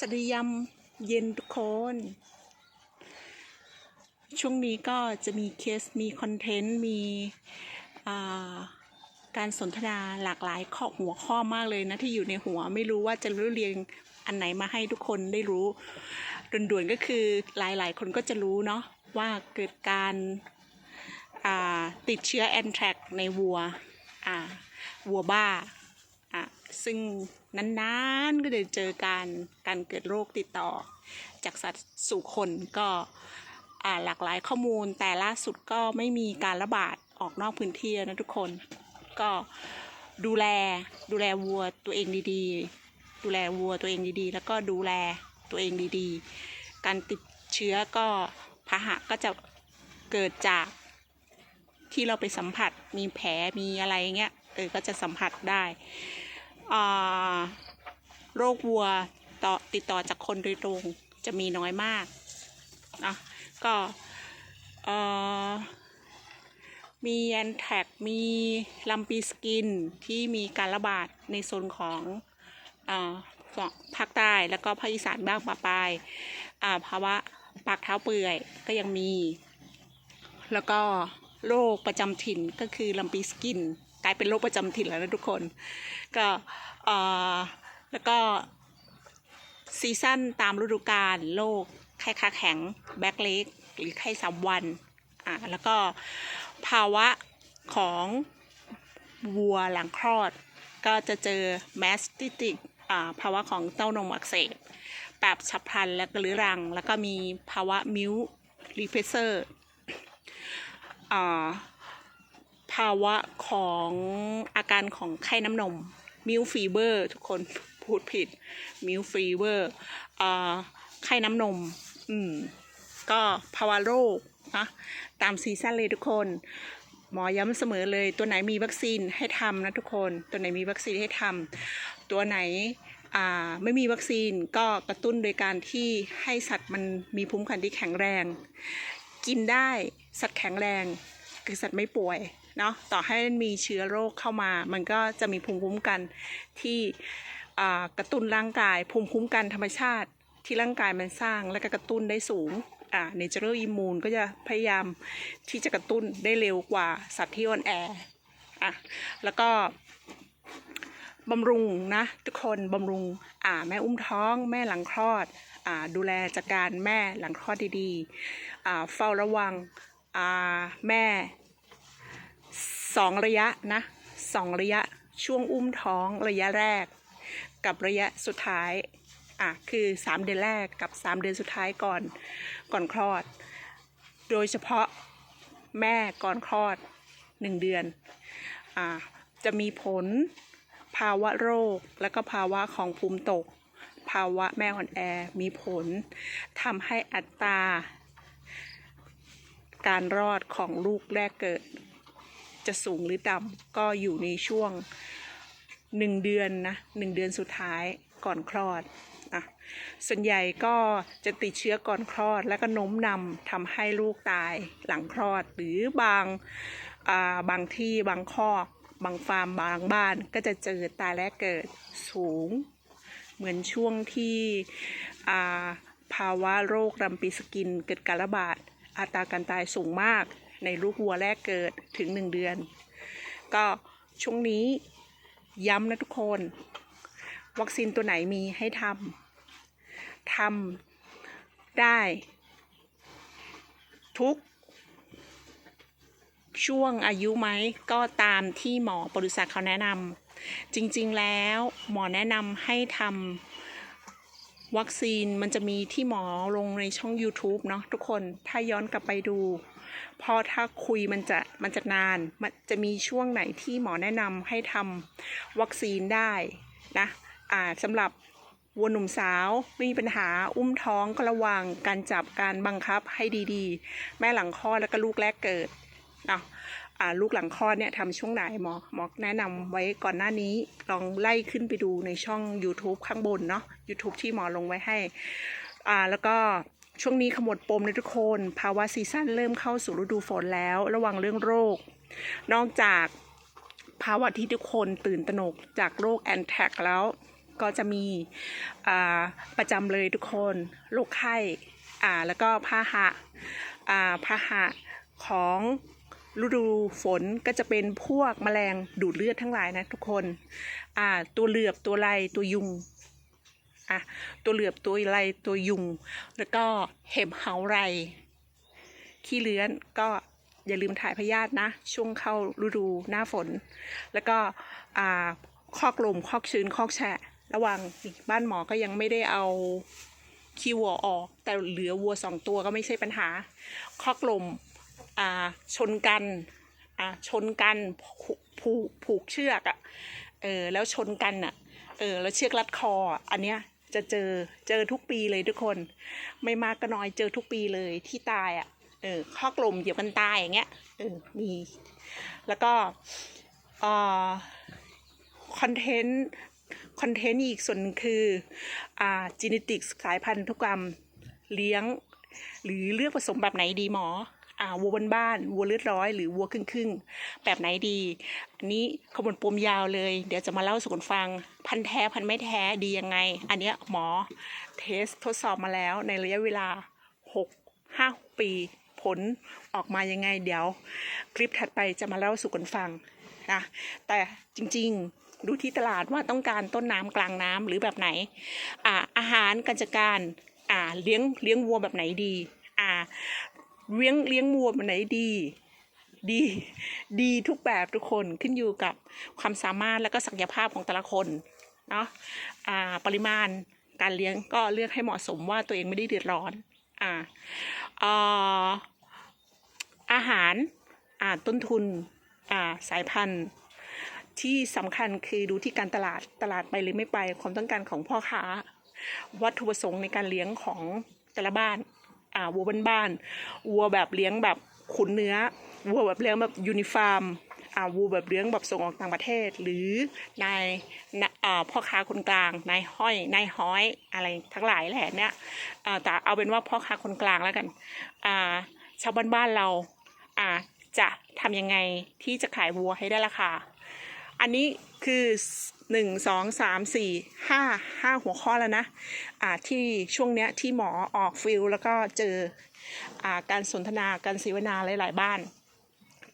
สวัสดียามเย็นทุกคน ช่วงนี้ก็จะมีเคสมีคอนเทนต์ มีการสนทนาหลากหลายข้อหัวข้อมากเลยนะ ที่อยู่ในหัวไม่รู้ว่าจะรู้เรียงอันไหนมาให้ทุกคนได้รู้ด่วนๆก็คือหลายๆ คนก็จะรู้เนาะว่าเกิดการติดเชื้อแอนแทรกในวัววัวบ้า อะซึ่งนานๆก็จะเจอการการเกิดโรคติดต่อ จากสัตว์สู่คนก็อ่าหลากหลายข้อมูลแต่ล่าสุดก็ไม่มีการระบาดออกนอกพื้นที่นะทุกคนก็ดูแลดูแลวัวตัวเองดีๆ ดูแลวัวตัวเองดีๆ แล้วก็ดูแลตัวเองดีๆ การติดเชื้อก็พาหะก็จะเกิดจากที่เราไปสัมผัสมีแผลมีอะไรเงี้ย เออก็จะสัมผัสได้โรควัวต่อติดต่อจากคนโดยตรงจะมีน้อยมากนะก็มีแอนแท็กมีลัมปีสกินที่มีการระบาดในโซนของอภาคใต้แล้วก็ภาคอีสานบ้างปะปายภาวะปากเท้าเปื่อยก็ยังมี แล้วก็โรคประจำถิ่นก็คือลัมปีสกิน ลายเป็นโรคประจำถิ่นแล้วนะทุกคน ก็แล้วก็ซีซั่นตามฤดูกาลโรคไข้ขาแข็งแบ็คเลกหรือไข้สามวันอ่าแล้วก็ภาวะของวัวหลังคลอด ก็จะเจอแมสติติกภาวะของเต้านมอักเสบแบบฉับพลันและกระรื้อรัง แล้วก็มีภาวะมิวรีเฟเซอร์ ภาวะของอาการของไข้น้ำนมมิลฟีเบอร์ทุกคนพูดผิดมิลฟีเบอร์ไข้น้ำนม อืม ก็ภาวะโรคนะตามซีซั่นเลยทุกคน หมอย้ำเสมอเลย ตัวไหนมีวัคซีนให้ทำนะทุกคน ตัวไหนมีวัคซีนให้ทำตัวไหนไม่มีวัคซีนก็กระตุ้นโดยการที่ให้สัตว์มันมีภูมิคุ้มกันที่แข็งแรง กินได้สัตว์แข็งแรง คือสัตว์ไม่ป่วยเนาะต่อให้มีเชื้อโรคเข้ามา มันก็จะมีภูมิคุ้มกันที่กระตุ้นร่างกาย ภูมิคุ้มกันธรรมชาติที่ร่างกายมันสร้างและก็กระตุ้นได้สูงอ่า natural immune ก็จะพยายามที่จะกระตุ้นได้เร็วกว่าสัตว์ที่อ่อนแออะแล้วก็บำรุงนะทุกคนบำรุงอ่าแม่อุ้มท้องแม่หลังคลอดอ่าดูแลจัดการแม่หลังคลอดดีๆอ่าเฝ้าระวังอ่าแม่ สองระยะนะสองระยะช่วงอุ้มท้องระยะแรก กับระยะสุดท้ายอะคือ 3 เดือนแรกกับ 3 เดือนสุดท้ายก่อนก่อนคลอด โดยเฉพาะแม่ก่อนคลอด 1 เดือนอ่าจะมีผลภาวะโรคและก็ภาวะของภูมิตก ภาวะแม่อ่อนแอมีผลทำให้อัตราการรอดของลูกแรกเกิด จะสูงหรือต่ำก็อยู่ในช่วงหนึ่งเดือนนะหนึ่งเดือนสุดท้ายก่อนคลอดอะส่วนใหญ่ก็จะติดเชื้อก่อนคลอด แล้วก็โน้มนำทำให้ลูกตายหลังคลอด หรือบางอ่าบางที่บางคอกบางฟาร์มบางบ้านก็จะเจอตายแรกเกิดสูง เหมือนช่วงที่าภาวะโรครัมปีสกินเกิดการระบาดอัตราการตายสูงมาก ในลูกวัวแรกเกิดถึง1เดือน ก็ช่วงนี้ย้ำนะทุกคน วัคซีนตัวไหนมีให้ทำทำได้ ทุก ช่วงอายุไหมก็ตามที่หมอบริษัทเขาแนะนำจริงๆแล้วหมอแนะนำให้ทำวัคซีนมันจะมีที่หมอลงในช่อง YouTube เนาะทุกคน ถ้าย้อนกลับไปดู เพราะถ้าคุยมันจะมันจะนาน มันจะมีช่วงไหนที่หมอแนะนำให้ทำวัคซีนได้นะอ่าสำหรับวัวหนุ่มสาวไม่มีปัญหาอุ้มท้องก็ระวังการจับการบังคับให้ดีๆ แม่หลังคลอดแล้วก็ลูกแรกเกิดเนาะอ่าลูกหลังคลอดเนี่ยทำช่วงไหนหมอหมอแนะนำไว้ก่อนหน้านี้ลองไล่ขึ้นไปดูในช่อง YouTube ข้างบนเนาะ YouTube ที่หมอลงไว้ให้ อ่าแล้วก็ ช่วงนี้ขมวดปมนะทุกคน ภาวะซีซั่นเริ่มเข้าสู่ฤดูฝนแล้ว ระวังเรื่องโรค นอกจากภาวะที่ทุกคนตื่นตระหนกจากโรคแอนแทกแล้วก็จะมีประจำเลยทุกคนโรคไข้แล้วก็พาหะอ่าพาหะของฤดูฝนก็จะเป็นพวกแมลงดูดเลือดทั้งหลายนะทุกคนตัวเหลือบตัวไรตัวยุง อะตัวเหลือบตัวไรตัวยุง แล้วก็เห็บเหาไร ขี้เลื้อนก็อย่าลืมถ่ายพยาธินะ ช่วงเข้าฤดูหน้าฝน แล้วก็อ่าคอกลมคอกชื้นคอกแฉะ ระวังบ้านหมอก็ยังไม่ได้เอาขี้วัวออก แต่เหลือวัวสองตัวก็ไม่ใช่ปัญหา คอกลมอ่าชนกันอ่าชนกันผูกผูกเชือกอะ่ะเออแล้วชนกันอะเออแล้วเชือกรัดคออันเนี้ย จะเจอเจอทุกปีเลยทุกคน ไม่มากก็น้อยเจอทุกปีเลยที่ตายอะเออข้อกลมเหยียบกันตายอย่างเงี้ยเออมีแล้วก็เอ่อคอนเทนต์คอนเทนต์อีกส่วนคืออ่าจีเนติกสายพันธุกรรมเลี้ยง หรือเลือกผสมแบบไหนดีหมอ อ่าวัวบ้านๆวัวเลือดร้อย หรือวัวครึ่งครึ่งๆแบบไหนดี อันนี้ขบวนปมยาวเลย เดี๋ยวจะมาเล่าสู่กันฟัง พันแท้พันไม่แท้ดียังไง อันเนี้ยหมอเทสทดสอบมาแล้วในระยะเวลา 6 5 ปี ผลออกมายังไง เดี๋ยว คลิปถัดไปจะมาเล่าสู่กันฟังนะแต่จริงๆดูที่ตลาดว่าต้องการต้นน้ำกลางน้ำหรือแบบไหนอ่าอาหารการจัดการอ่าเลี้ยงเลี้ยงวัวแบบไหนดีอ่า เลี้ยงเลี้ยงวัวแบบไหนดี ดี ดีทุกแบบทุกคนขึ้นอยู่กับความสามารถและก็ศักยภาพของแต่ละคนเนาะอ่าปริมาณการเลี้ยงก็เลือกให้เหมาะสมว่าตัวเองไม่ได้เดือดร้อนอ่าเอ่ออาหารอ่าต้นทุนอ่าสายพันธุ์ที่สำคัญคือดูที่การตลาดตลาดไปหรือไม่ไปความต้องการของพ่อค้า วัตถุประสงค์ในการเลี้ยงของแต่ละบ้าน อ่าวัวบ้านๆวัวแบบเลี้ยงแบบขุนเนื้อวัวแบบเลี้ยงแบบยูนิฟาร์มอ่าวัวแบบเลี้ยงแบบส่งออกต่างประเทศ หรือนายนอ่าพ่อค้าคนกลางนายห้อยนายห้อยอะไรทั้งหลายแหละเนี่ยอ่าแต่เอาเป็นว่าพ่อค้าคนกลางแล้วกันอ่าชาวบ้านบ้านเราอ่าจะทำยังไงที่จะขายวัวให้ได้ราคา อันนี้คือหนึ่งสองสามสี่ห้าห้าหัวข้อแล้วนะอ่าที่ช่วงเนี้ยที่หมอออกฟิลแล้วก็เจออ่าการสนทนาการเสวนาหลาย ๆ บ้าน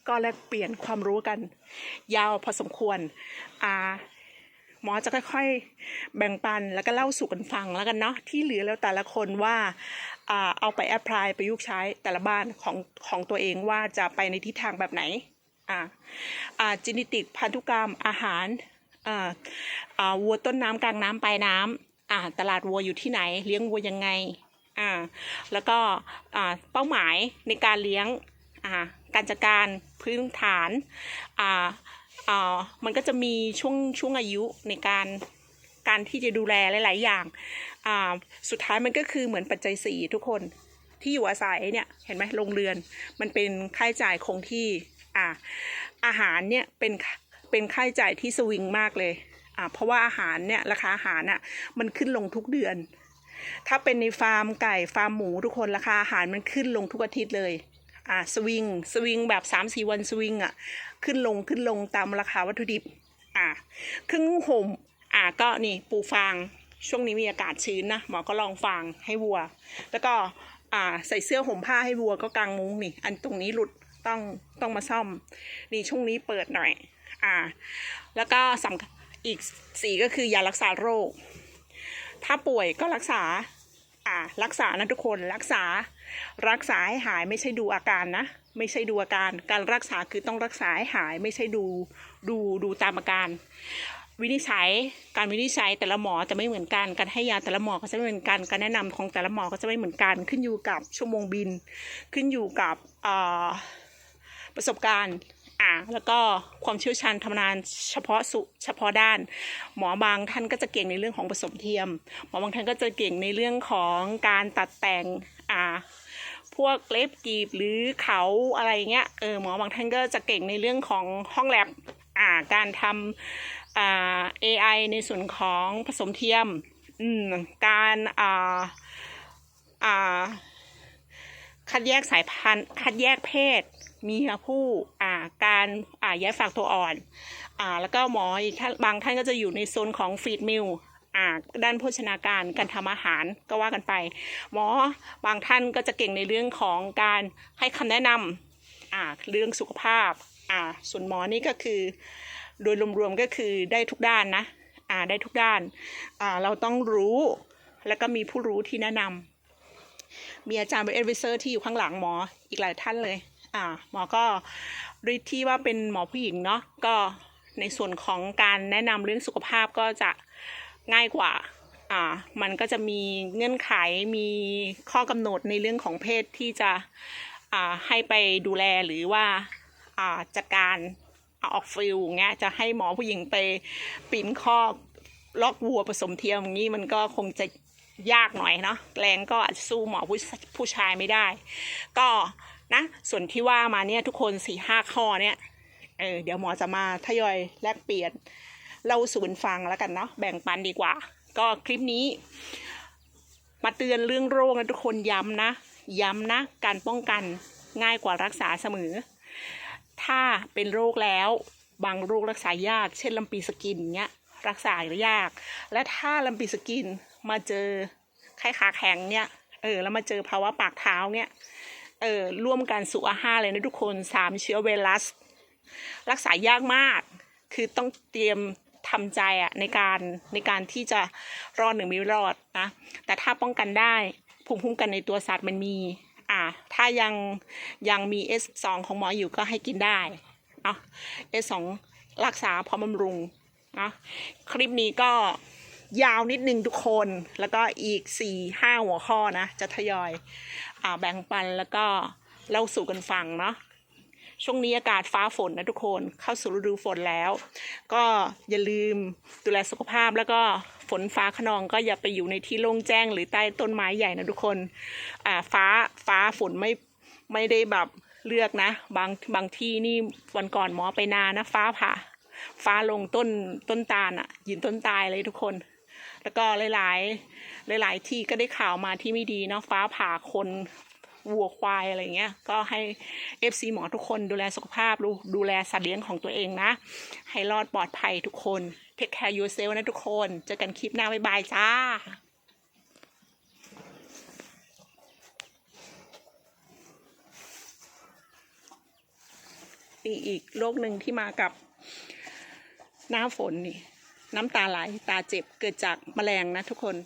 ก็แลกเปลี่ยนความรู้กัน ยาวพอสมควรอ่าหมอจะค่อยๆ แบ่งปันแล้วก็เล่าสู่กันฟังแล้วกันเนาะที่เหลือแล้วแต่ละคนว่าอ่าเอาไปแอพพลายประยุกต์ใช้แต่ละบ้านของของตัวเองว่าจะไปในทิศทางแบบไหน อ่าอ่าจินิติกพันธุกรรมอาหารอ่าอ่าวัวต้นน้ำกลางน้ำปลายน้ำอ่าตลาดวัวอยู่ที่ไหน เลี้ยงวัวยังไงอ่าแล้วก็อ่าเป้าหมายในการเลี้ยงอ่าการจัดการพื้นฐานอ่าอ่ามันก็จะมีช่วงช่วงอายุในการการที่จะดูแลหลาย ๆ อย่างอ่าสุดท้ายมันก็คือเหมือนปัจจัยสี่ทุกคนที่อยู่อาศัยเนี่ยเห็นไหมโรงเรือนมันเป็นค่าใช้จ่ายคงที่ อ่าอาหารเนี่ยเป็นเป็นค่าใช้จ่ายที่สวิงมากเลยอ่าเพราะว่าอาหารเนี่ยราคาอาหารอะมันขึ้นลงทุกเดือน ถ้าเป็นในฟาร์มไก่ฟาร์มหมูทุกคนราคาอาหารมันขึ้นลงทุกอาทิตย์เลยอ่าสวิงสวิงแบบ3ามสี่วันสวิงอะขึ้นลงขึ้นลงตามราคาวัตถุดิบอ่าเครื่องนุ่งห่มอ่าก็นี่ปูฟางช่วงนี้มีอากาศชื้นนะหมอก็ลองฟางให้วัว แล้วก็อ่าใส่เสื้อห่มผ้าให้วัวก็กางมุ้งนี่ อันตรงนี้หลุด ต้องต้องมาซ่อม นี่ช่วงนี้เปิดหน่อย อ่า แล้วก็สำอีกสีก็คือยารักษาโรค ถ้าป่วยก็รักษา อ่า รักษานะทุกคนรักษา รักษาให้หายไม่ใช่ดูอาการนะ ไม่ใช่ดูอาการ การรักษาคือต้องรักษาให้หายไม่ใช่ดูดูดูตามอาการวินิจฉัยการวินิจฉัยแต่ละหมอจะไม่เหมือนกัน การให้ยาแต่ละหมอก็จะไม่เหมือนกัน การแนะนำของแต่ละหมอก็จะไม่เหมือนกัน ขึ้นอยู่กับชั่วโมงบิน ขึ้นอยู่กับอ่า ประสบการณ์อ่าแล้วก็ความเชี่ยวชาญทำงานเฉพาะสุเฉพาะด้าน หมอบางท่านก็จะเก่งในเรื่องของผสมเทียม หมอบางท่านก็จะเก่งในเรื่องของการตัดแต่งอ่าพวกเล็บกรีบหรือเขาอะไรเงี้ยเออหมอบางท่านก็จะเก่งในเรื่องของห้องแลบอ่าการทำอ่า AI ในส่วนของผสมเทียมอืมการอ่าอ่าคัดแยกสายพันธุ์คัดแยกเพศ มีผู้อ่าการอ่าย้ายฝากตัวอ่อนอ่าแล้วก็หมออีกท่านบางท่านก็จะอยู่ในโซนของฟีดมิลอ่าด้านโภชนาการการทำอาหารก็ว่ากันไป หมอบางท่านก็จะเก่งในเรื่องของการให้คำแนะนำอ่าเรื่องสุขภาพอ่าส่วนหมอนี่ก็คือ โดยรวมๆก็คือได้ทุกด้านนะอ่าได้ทุกด้านอ่าเราต้องรู้แล้วก็มีผู้รู้ที่แนะนำมีอาจารย์เป็นเอดวิเซอร์ที่อยู่ข้างหลังหมออีกหลายท่านเลย อ่าหมอก็ด้วยที่ว่าเป็นหมอผู้หญิงเนาะก็ในส่วนของการแนะนำเรื่องสุขภาพก็จะง่ายกว่าอ่า มันก็จะมีเงื่อนไขมีข้อกำหนดในเรื่องของเพศที่จะอ่าให้ไปดูแลหรือว่าอ่าจัดการออกฟิลอย่างเงี้ยจะให้หมอผู้หญิงไปปีนคอกลอกวัวผสมเทียมอย่างนี้มันก็คงจะยากหน่อยเนาะแรงก็อาจจะสู้หมอผู้ผู้ชายไม่ได้ ก็ นะ ส่วนที่ว่ามาเนี่ยทุกคนสี่ห้าข้อเนี่ยเออเดี๋ยวหมอจะมาทยอยแลกเปลี่ยนเล่าสู่กันฟังแล้วกันเนาะแบ่งปันดีกว่า ก็คลิปนี้ มาเตือนเรื่องโรคนะทุกคนย้ำนะ ย้ำนะ การป้องกันง่ายกว่ารักษาเสมอ ถ้าเป็นโรคแล้วบางโรครักษายาก เช่นลำปีสกินเนี้ยรักษายาก และถ้าลำปีสกินมาเจอไข้ขาแข็งเนี่ยเออแล้วมาเจอภาวะปากเท้าเนี่ย เออร่วมกันสู่อาหารเลยนะทุกคนสามเชื้อไวรัส รักษายากมาก คือต้องเตรียมทำใจอะในการในการที่จะรอดหรือไม่รอดนะแต่ถ้าป้องกันได้ภูมิคุ้มกันในตัวสัตว์มันมีอ่าถ้ายังยังมี S2 ของหมออยู่ก็ให้กินได้เนาะ S2 รักษาพร้อมบำรุงนะคลิปนี้ก็ ยาวนิดนึงทุกคน แล้วก็อีก4 5หัวข้อนะ จะทยอยอ่าแบ่งปันแล้วก็เล่าสู่กันฟังเนาะช่วงนี้อากาศฟ้าฝนนะทุกคนเข้าสู่ฤดูฝนแล้ว ก็อย่าลืมดูแลสุขภาพแล้วก็ฝนฟ้าขนองก็อย่าไปอยู่ในที่โล่งแจ้งหรือใต้ต้นไม้ใหญ่นะทุกคนอ่าฟ้าฟ้าฝนไม่ไม่ได้แบบเลือกนะ บางบางที่นี่วันก่อนหมอไปนานะฟ้าผ่าฟ้าลงต้นต้นตาลอะยืนต้นตายเลยทุกคน แล้วก็หลาย ๆ หลาย ๆ ที่ก็ได้ข่าวมาที่ไม่ดีเนาะฟ้าผ่าคนวัวควายอะไรเงี้ย ก็ให้ FC หมอทุกคนดูแลสุขภาพดูดูแลสัตว์เลี้ยงของตัวเองนะ ให้รอดปลอดภัยทุกคน Take care yourself นะทุกคน เจอกันคลิปหน้า บ๊ายบายจ้านี่อีกโรคหนึ่งที่มากับหน้าฝนนี่ น้ำตาไหลตาเจ็บเกิดจากแมลงนะทุกคน